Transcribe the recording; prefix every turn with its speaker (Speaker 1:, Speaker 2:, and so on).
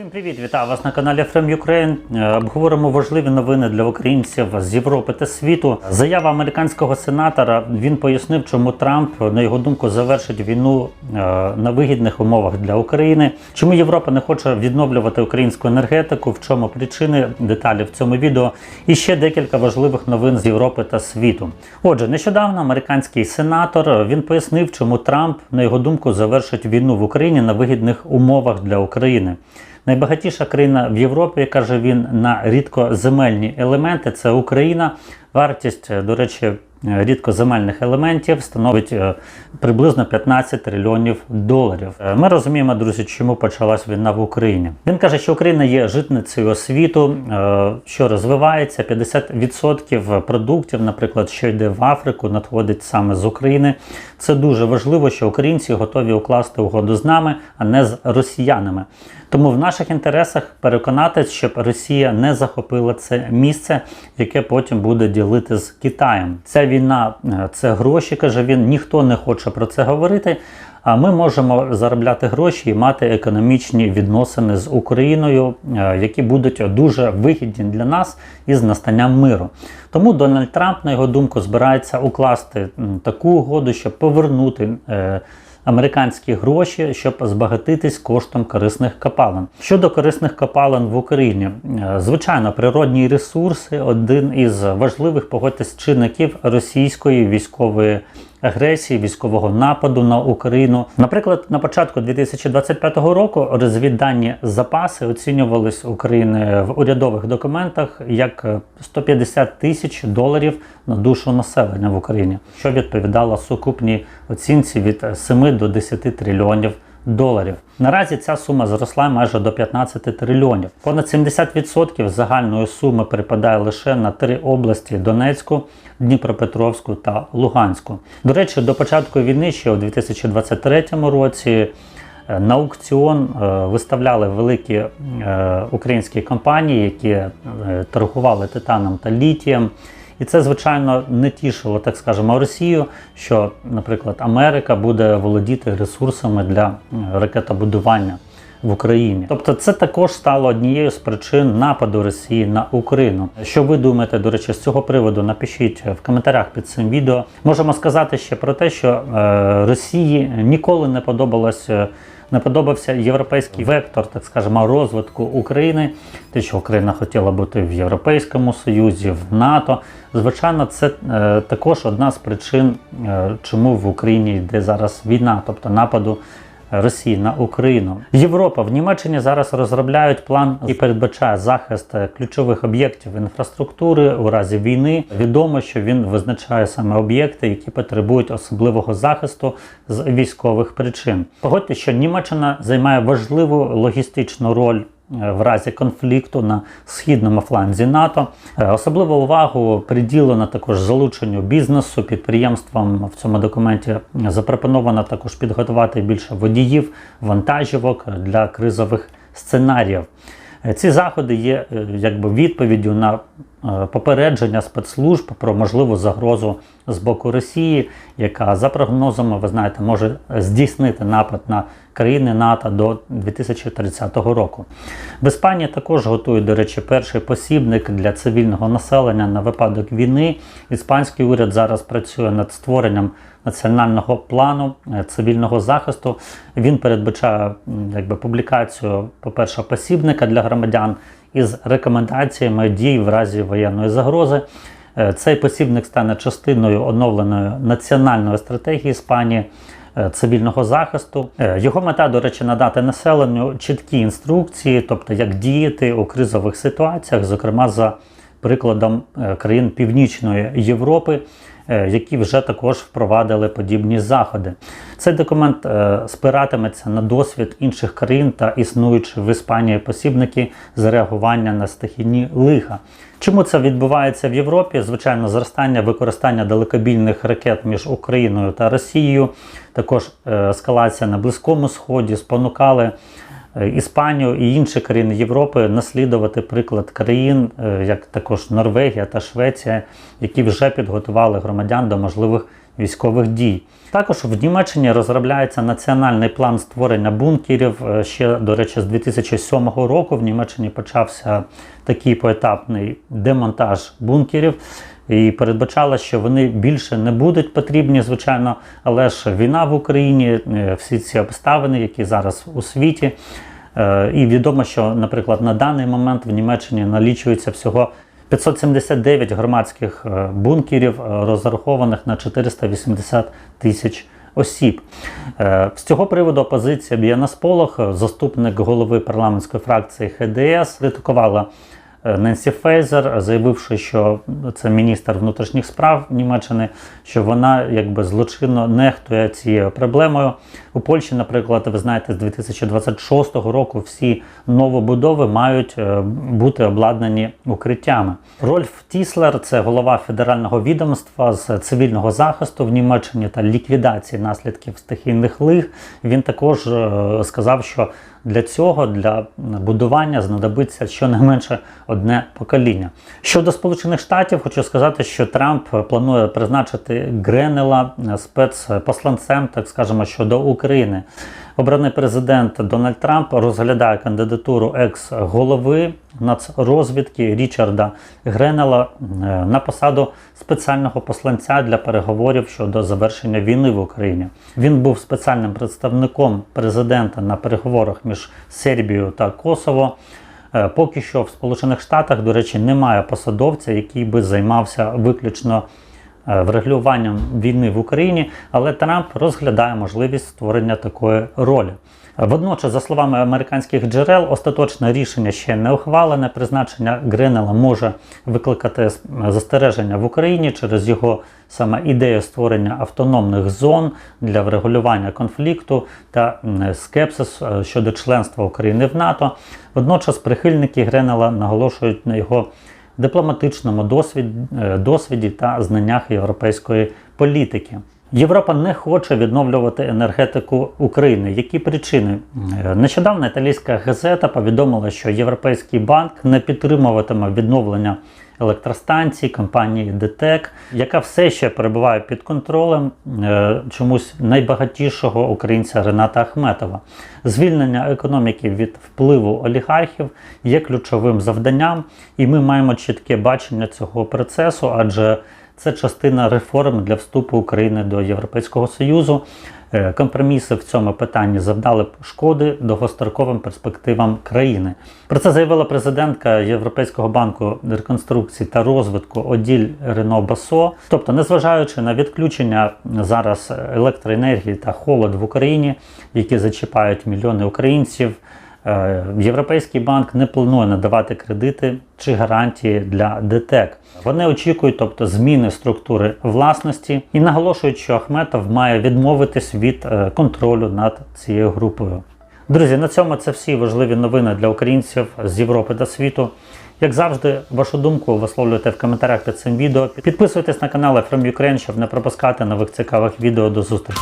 Speaker 1: Всім привіт! Вітаю вас на каналі From Ukraine. Е, Обговоримо важливі новини для українців з Європи та світу. Заява американського сенатора. Він пояснив, чому Трамп, на його думку, завершить війну е, на вигідних умовах для України. Чому Європа не хоче відновлювати українську енергетику? В чому причини деталі в цьому відео? І ще декілька важливих новин з Європи та світу. Отже, нещодавно американський сенатор він пояснив, чому Трамп, на його думку, завершить війну в Україні на вигідних умовах для України. Найбагатіша країна в Європі, каже він, на рідкоземельні елементи це Україна. Вартість, е, до речі, е, рідкоземельних елементів становить е, приблизно 15 трильйонів доларів. Ми розуміємо, друзі, чому почалась війна в Україні. Він каже, що Україна є житницею світу, що розвивається. 50% продуктів, наприклад, що йде в Африку, надходить саме з України. Це дуже важливо, що українці готові укласти угоду з нами, а не з росіянами. Тому в наших інтересах переконатись, щоб Росія не захопила це місце, яке потім буде ділити з Китаєм. Ця війна е, це гроші, каже він. Ніхто не хоче про це говорити. А ми можемо заробляти гроші і мати економічні відносини з Україною, е, які будуть дуже вигідні для нас із настанням миру. Тому Дональд Трамп, на його думку, збирається укласти таку угоду, щоб повернути. Американські гроші, щоб збагатитись коштом корисних копалин. Щодо корисних копалин в Україні, е, звичайно, природні ресурси один із важливих погодьтесь чинників російської військової агресії, військового нападу на Україну. Наприклад, на початку 2025 року розвіддані запаси оцінювались України в урядових документах як е, 150 тисяч доларів на душу населення в Україні, що відповідало сукупній оцінці від 7 до 10 трильйонів доларів. Наразі ця сума зросла майже до 15 трильйонів. Понад 70% загальної суми припадає лише на три області: Донецьку, Дніпропетровську та Луганську. До речі, до початку війни ще у 2023 році. е, На аукціон е, виставляли великі е, українські компанії, які торгували титаном та літієм. І це, звичайно, не тішило, так скажемо, Росію, що, наприклад, Америка буде володіти ресурсами для е, ракетобудування в Україні. Тобто, це також стало однією з причин нападу Росії на Україну. Що ви думаєте, до речі, з цього приводу? Напишіть в коментарях під цим відео. Можемо сказати ще про те, що е, Росії ніколи не подобалось. Не подобався європейський вектор, так скажемо, розвитку України. Те, що Україна хотіла бути в Європейському Союзі, в НАТО. Звичайно, це е, також одна з причин, е, чому в Україні йде зараз війна, тобто нападу. Росії на Україну. Європа в Німеччині зараз розробляють план, і передбачає захист ключових об'єктів інфраструктури у разі війни. Відомо, що він визначає саме об'єкти, які потребують особливого захисту з військових причин. Погодьте, що Німеччина займає важливу логістичну роль. В разі конфлікту на східному фланзі НАТО Е, особливу увагу приділено також залученню бізнесу, підприємствам в цьому документі запропоновано також підготувати більше водіїв, вантажівок для кризових сценаріїв. Е, Ці заходи є е, якби відповіддю на е, попередження спецслужб про можливу загрозу з боку Росії, яка за прогнозами, ви знаєте, може здійснити напад на країни НАТО до 2030 року. В Іспанії також готують, до речі, перший посібник для цивільного населення на випадок війни. Іспанський уряд зараз працює над створенням національного плану е, цивільного захисту. Він передбачає якби, публікацію, по-перше, посібника для громадян із рекомендаціями дій в разі воєнної загрози. Е, Цей посібник стане частиною оновленої національної стратегії Іспанії е, цивільного захисту. Його мета, до речі, надати населенню чіткі інструкції, тобто як діяти у кризових ситуаціях, зокрема за прикладом країн Північної Європи, які вже також впровадили подібні заходи. Цей документ е, спиратиметься на досвід інших країн та існуючі в Іспанії посібники з реагування на стихійні лиха. Чому це відбувається в Європі? Звичайно, зростання використання далекобійних ракет між Україною та Росією, також е, ескалація на Близькому Сході спонукали е, Іспанію і інші країни Європи наслідувати приклад країн, е, як також Норвегія та Швеція, які вже підготували громадян до можливих військових дій. Також в Німеччині розробляється національний план створення бункерів. Е, Ще, до речі, з 2007 року в Німеччині почався такий поетапний демонтаж бункерів. І передбачала, що вони більше не будуть потрібні, звичайно, але ж війна в Україні, е, всі ці обставини, які зараз у світі. Е, І відомо, що, наприклад, на даний момент в Німеччині налічується всього 579 громадських е, бункерів, е, розрахованих на 480 тисяч осіб. Е, З цього приводу опозиція б'є на сполох. Заступник голови парламентської фракції ХДС критикувала Ненсі Фейзер, заявивши, що це міністр внутрішніх справ Німеччини, що вона якби злочинно нехтує цією проблемою. У Польщі, наприклад, ви знаєте, з 2026 року всі новобудови мають е, бути обладнані укриттями. Рольф Тіслер, це голова федерального відомства з цивільного захисту в Німеччині та ліквідації наслідків стихійних лих. Він також е, сказав, що для цього, для будування, знадобиться щонайменше одне покоління. Щодо Сполучених Штатів, хочу сказати, що Трамп планує призначити Гренела спецпосланцем, так скажемо, щодо України. Обраний президент Дональд Трамп розглядає кандидатуру екс-голови нацрозвідки Річарда Гренела е, на посаду спеціального посланця для переговорів щодо завершення війни в Україні. Він був спеціальним представником президента на переговорах між Сербією та Косово. Е, Поки що в Сполучених Штатах, до речі, немає посадовця, який би займався виключно врегулюванням війни в Україні, але Трамп розглядає можливість створення такої ролі. Водночас, за словами американських джерел, остаточне рішення ще не ухвалене. Призначення Гренела може викликати застереження в Україні через його саме ідею створення автономних зон для врегулювання конфлікту та скепсис е, щодо членства України в НАТО. Водночас прихильники Гренела наголошують на його дипломатичному досвід, е, досвіді та знаннях європейської політики. Європа не хоче відновлювати енергетику України. Які причини? Е, Нещодавно італійська газета повідомила, що Європейський банк не підтримуватиме відновлення електростанцій компанії ДТЕК, яка все ще перебуває під контролем е, чомусь найбагатішого українця Рената Ахметова. Звільнення економіки від впливу олігархів є ключовим завданням, і ми маємо чітке бачення цього процесу, адже це частина реформ для вступу України до Європейського Союзу. Е, Компроміси в цьому питанні завдали шкоди довгостроковим перспективам країни. Про це заявила президентка Європейського банку реконструкції та розвитку Оділь Рено Басо. Тобто, незважаючи на відключення зараз електроенергії та холод в Україні, які зачіпають мільйони українців. Е, Європейський банк не планує надавати кредити чи гарантії для ДТЕК. Вони очікують, тобто, зміни структури власності і наголошують, що Ахметов має відмовитись від е, контролю над цією групою. Друзі, на цьому це всі важливі новини для українців з Європи та світу. Як завжди, вашу думку висловлюйте в коментарях під цим відео. Підписуйтесь на канал From Ukraine, щоб не пропускати нових цікавих відео. До зустрічі!